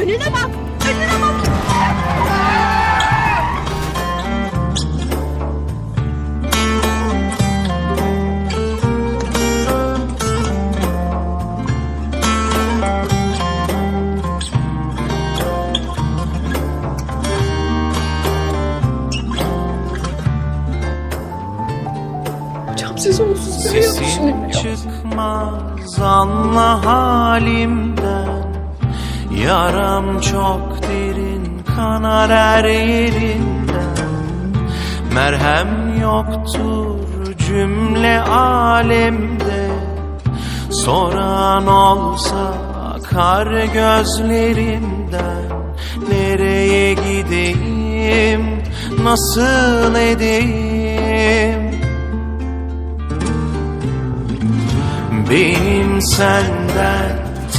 Önüne bak. Önüne bak. Siz onsuz görüyor Sesim musunuz? çıkmaz anla halimden Yaram çok derin kanar her yerinden. Merhem yoktur cümle alemde. Soran olsa kar gözlerimden. Nereye gideyim nasıl edeyim? Benim senden